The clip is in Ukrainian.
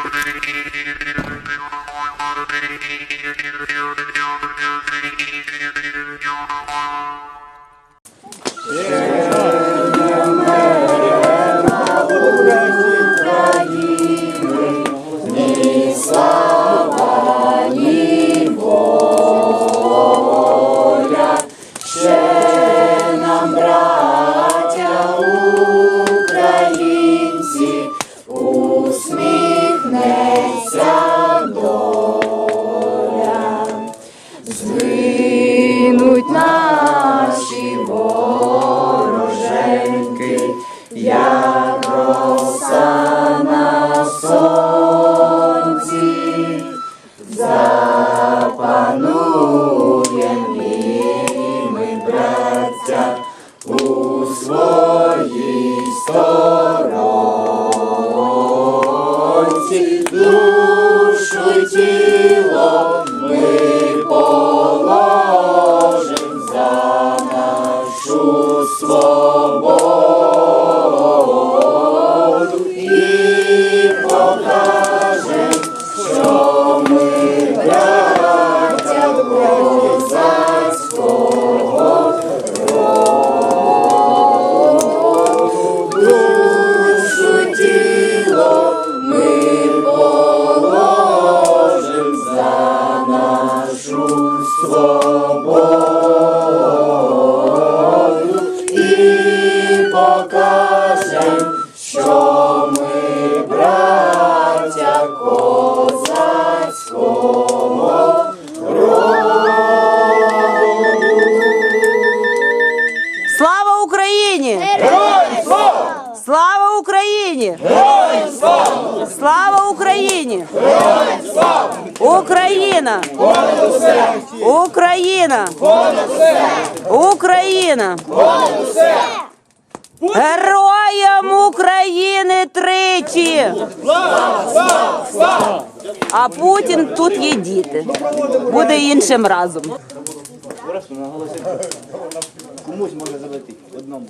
Thank you. Згинуть наші вороженьки, як роса на сонці, запануєм ми, браття, у своїй сторонці, свободу і покажем, що ми браття козацького Слава Україні! Слава Україні! Слава Україні! Україна! Україна! Україна! Героям України тричі! А Путін тут є діти. Буде іншим разом. Комусь може залетіти одному.